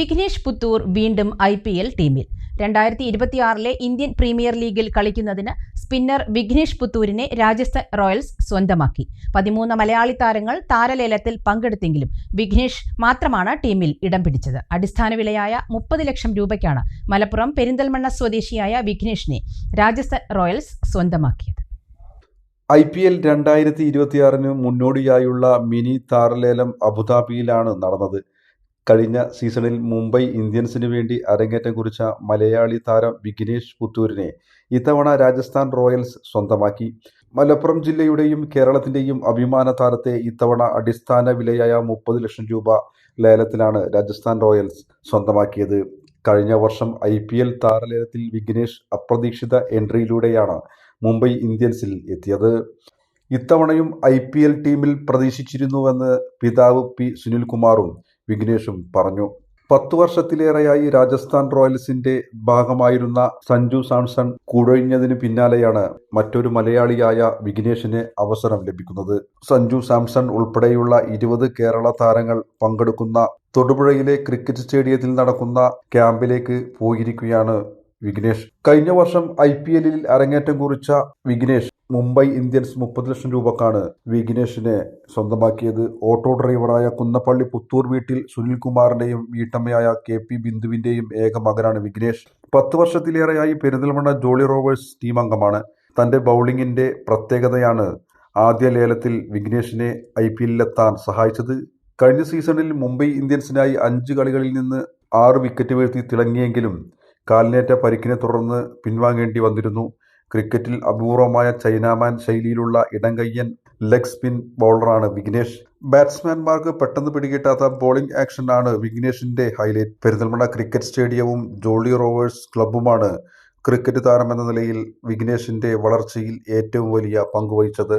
വിഘ്നേഷ് പുത്തൂർ വീണ്ടും I P L ടീമിൽ. രണ്ടായിരത്തി ഇരുപത്തിയാറിലെ ഇന്ത്യൻ പ്രീമിയർ ലീഗിൽ കളിക്കുന്നതിന് സ്പിന്നർ വിഘ്നേഷ് പുത്തൂരിനെ രാജസ്ഥാൻ റോയൽസ് സ്വന്തമാക്കി. പതിമൂന്ന് മലയാളി താരങ്ങൾ താരലേലത്തിൽ പങ്കെടുത്തെങ്കിലും വിഘ്നേഷ് മാത്രമാണ് ടീമിൽ ഇടം പിടിച്ചത്. അടിസ്ഥാന വിലയായ മുപ്പത് ലക്ഷം രൂപയ്ക്കാണ് മലപ്പുറം പെരിന്തൽമണ്ണ സ്വദേശിയായ വിഘ്നേഷിനെ രാജസ്ഥാൻ റോയൽസ് സ്വന്തമാക്കിയത്. ഐ പി എൽ രണ്ടായിരത്തി ഇരുപത്തിയാറിന് മുന്നോടിയായുള്ള മിനി താരലേലം അബുദാബിയിലാണ് നടന്നത്. കഴിഞ്ഞ സീസണിൽ മുംബൈ ഇന്ത്യൻസിന് വേണ്ടി അരങ്ങേറ്റം കുറിച്ച മലയാളി താരം വിഘ്നേഷ് പുത്തൂരിനെ ഇത്തവണ രാജസ്ഥാൻ റോയൽസ് സ്വന്തമാക്കി. മലപ്പുറം ജില്ലയുടെയും കേരളത്തിന്റെയും അഭിമാന താരത്തെ ഇത്തവണ അടിസ്ഥാന വിലയായ മുപ്പത് ലക്ഷം രൂപ ലേലത്തിലാണ് രാജസ്ഥാൻ റോയൽസ് സ്വന്തമാക്കിയത്. കഴിഞ്ഞ വർഷം ഐ പി എൽ താരലേലത്തിൽ വിഘ്നേഷ് അപ്രതീക്ഷിത എൻട്രിയിലൂടെയാണ് മുംബൈ ഇന്ത്യൻസിൽ എത്തിയത്. ഇത്തവണയും ഐ പി എൽ ടീമിൽ പ്രതീക്ഷിച്ചിരുന്നുവെന്ന് പിതാവ് പി സുനിൽകുമാറും വിഘ്നേഷും പറഞ്ഞു. പത്തു വർഷത്തിലേറെയായി രാജസ്ഥാൻ റോയൽസിന്റെ ഭാഗമായിരുന്ന സഞ്ജു സാംസൺ കൂടൊഴിഞ്ഞതിന് പിന്നാലെയാണ് മറ്റൊരു മലയാളിയായ വിഘ്നേഷിന് അവസരം ലഭിക്കുന്നത്. സഞ്ജു സാംസൺ ഉൾപ്പെടെയുള്ള ഇരുപത് കേരള താരങ്ങൾ പങ്കെടുക്കുന്ന തൊടുപുഴയിലെ ക്രിക്കറ്റ് സ്റ്റേഡിയത്തിൽ നടക്കുന്ന ക്യാമ്പിലേക്ക് പോയിരിക്കുകയാണ് വിഘ്നേഷ്. കഴിഞ്ഞ വർഷം ഐ പി എല്ലിൽ അരങ്ങേറ്റം കുറിച്ച വിഘ്നേഷ് മുംബൈ ഇന്ത്യൻസ് മുപ്പത് ലക്ഷം രൂപക്കാണ് വിഘ്നേഷിനെ സ്വന്തമാക്കിയത്. ഓട്ടോ ഡ്രൈവറായ കുന്നപ്പള്ളി പുത്തൂർ വീട്ടിൽ സുനിൽകുമാറിന്റെയും വീട്ടമ്മയായ കെ പി ബിന്ദുവിന്റെയും ഏക മകനാണ് വിഘ്നേഷ്. പത്ത് വർഷത്തിലേറെയായി പെരിന്തൽമണ്ണ ജോളി റോവേഴ്സ് ടീം അംഗമാണ്. തന്റെ ബൗളിംഗിന്റെ പ്രത്യേകതയാണ് ആദ്യ ലേലത്തിൽ വിഘ്നേഷിനെ ഐ പി എല്ലിലെത്താൻ സഹായിച്ചത്. കഴിഞ്ഞ സീസണിൽ മുംബൈ ഇന്ത്യൻസിനായി അഞ്ച് കളികളിൽ നിന്ന് ആറ് വിക്കറ്റ് വീഴ്ത്തി തിളങ്ങിയെങ്കിലും കാലിനേറ്റ പരിക്കിനെ തുടർന്ന് പിൻവാങ്ങേണ്ടി വന്നിരുന്നു. ക്രിക്കറ്റിൽ അപൂർവമായ ചൈനാമാൻ ശൈലിയിലുള്ള ഇടംകയ്യൻ ലെഗ് സ്പിൻ ബൗളറാണ് വിഘ്നേഷ്. ബാറ്റ്സ്മാൻമാർക്ക് പെട്ടെന്ന് പിടികിട്ടാത്ത ബോളിംഗ് ആക്ഷനാണ് വിഘ്നേഷിന്റെ ഹൈലൈറ്റ്. പെരിന്തൽമണ്ണ ക്രിക്കറ്റ് സ്റ്റേഡിയവും ജോളി റോവേഴ്സ് ക്ലബ്ബുമാണ് ക്രിക്കറ്റ് താരമെന്ന നിലയിൽ വിഘ്നേഷിന്റെ വളർച്ചയിൽ ഏറ്റവും വലിയ പങ്കുവഹിച്ചത്